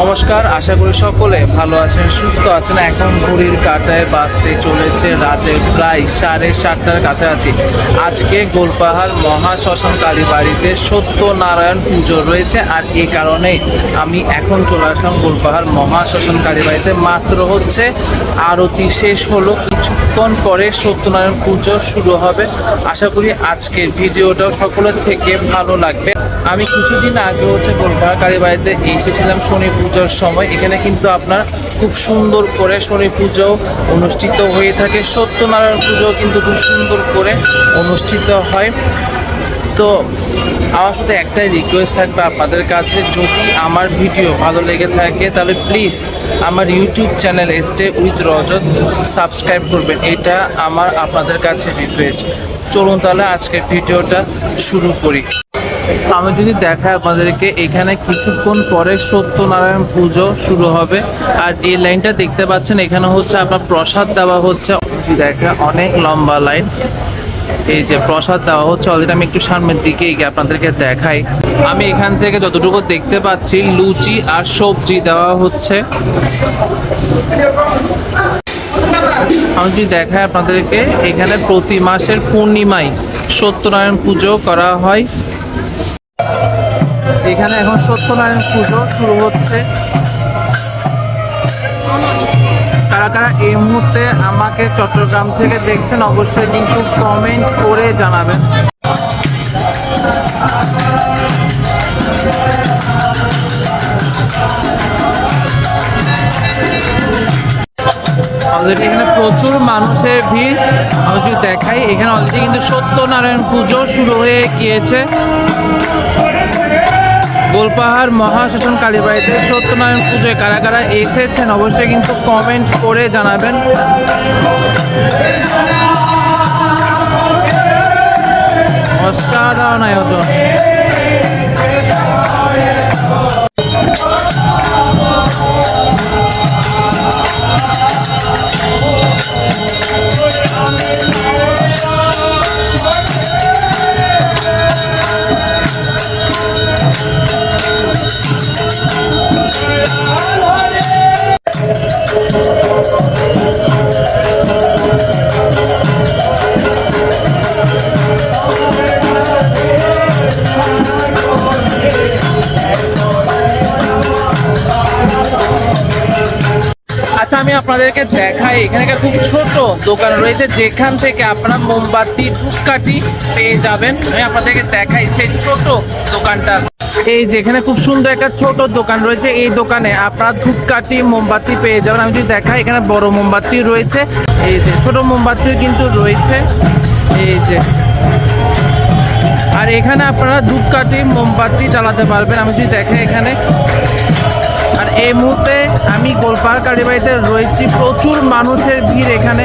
নমস্কার, আশা করি সকলে ভালো আছেন, সুস্থ আছেন। এখন ঘড়ির কাটায় বাঁচতে চলেছে রাতে প্রায় সাড়ে সাতটার কাছাকাছি। আজকে গোলপাহাড় মহাশ্মশান কালী বাড়িতে সত্যনারায়ণ পুজো রয়েছে। আর এই কারণে আমি এখন চলে আসলাম গোলপাহাড় মহাশ্মশান কালী বাড়িতে। মাত্র হচ্ছে আরতি শেষ হলো। কিছুক্ষণ পরে সত্যনারায়ণ পুজো শুরু হবে। আশা করি আজকের ভিডিওটাও সকলের থেকে ভালো লাগবে। আমি কিছুদিন আগে হচ্ছে গোলপাড়া কালী বাড়িতে এসেছিলাম শনি পুজোর সময়। এখানে কিন্তু আপনার খুব সুন্দর করে শনি পুজো অনুষ্ঠিত হয়ে থাকে। সত্যনারায়ণ পুজো কিন্তু খুব সুন্দর করে অনুষ্ঠিত হয়। তো আমার সাথে একটাই রিকোয়েস্ট থাকবে আপনাদের কাছে, যদি আমার ভিডিও ভালো লেগে থাকে, তাহলে প্লিজ আমার YouTube channel stay with Rajat subscribe করবেন। এটা আমার আপনাদের কাছে রিকোয়েস্ট চলুন তাহলে আজকের ভিডিওটা শুরু করি। আমি যদি দেখাই আপনাদেরকে, এখানে কিছুক্ষণ পরে সত্যনারায়ণ পুজো শুরু হবে। আর এই লাইনটা দেখতে পাচ্ছেন, এখানে হচ্ছে আপনার প্রসাদ দেওয়া হচ্ছে। দেখা অনেক লম্বা লাইন। এই যে প্রসাদ দেওয়া হচ্ছে, অলরেডি আমি একটু সামনের দিকে এগিয়ে আপনাদেরকে দেখাই। আমি এখান থেকে যতটুকু দেখতে পাচ্ছি, লুচি আর সবজি দেওয়া হচ্ছে। আমি যদি দেখাই আপনাদেরকে, এখানে প্রতি মাসের পূর্ণিমায় সত্যনারায়ণ পুজো করা হয়। এখানে এখন সত্যনারায়ণ পুজো শুরু হচ্ছে। কারা কারা এই মুহূর্তে আমাকে চট্টগ্রাম থেকে দেখছেন, অবশ্যই কিন্তু কমেন্ট করে জানাবেন। এখানে প্রচুর মানুষের ভিড়। আমি যদি দেখাই, এখানে অলরেডি কিন্তু সত্যনারায়ণ পুজো শুরু হয়ে গিয়েছে। গোলপাহাড় মহাশাসন কালীবাড়িতে সত্যনারায়ণ পুজোয় কারা কারা এসেছেন অবশ্যই কিন্তু কমেন্ট করে জানাবেন। অসাধারণ আয়োজন। আচ্ছা আমি আপনাদেরকে দেখাই। এখানে একটা খুব ছোট দোকান রয়েছে, যেখান থেকে আপনারা মোমবাতি, ধূপকাঠি পেয়ে যাবেন। আমি আপনাদেরকে দেখাই সেই ছোট দোকানটা। এই যেখানে খুব সুন্দর একটা ছোট দোকান রয়েছে। এই দোকানে আপনারা ধূপকাঠি, মোমবাতি পেয়ে যাবেন। আমি যদি দেখাই, এখানে বড় মোমবাতি রয়েছে। এই যে ছোট মোমবাতিও কিন্তু রয়েছে। এই যে। আর এখানে আপনারা ধূপকাঠি, মোমবাতি চালাতে পারবেন। আমি যদি দেখাই এখানে। আর এই মুহূর্তে আমি গোলপাহাড় কালীবাড়িতে রয়েছি। প্রচুর মানুষের ভিড় এখানে।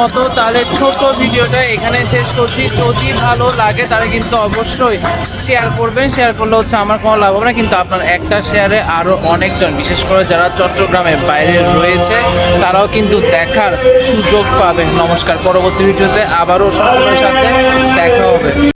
মতো তাহলে ছোট ভিডিওটা এখানে শেষ করছি। যদি ভালো লাগে তাহলে কিন্তু অবশ্যই শেয়ার করবেন। শেয়ার করলে হচ্ছে আমার কোনো লাভ হবে না। কিন্তু আপনার একটা শেয়ারে আরও অনেকজন, বিশেষ করে যারা চট্টগ্রামের বাইরে রয়েছে, তারাও কিন্তু দেখার সুযোগ পাবে। নমস্কার, পরবর্তী ভিডিওতে আবারও সকলের সাথে দেখা হবে।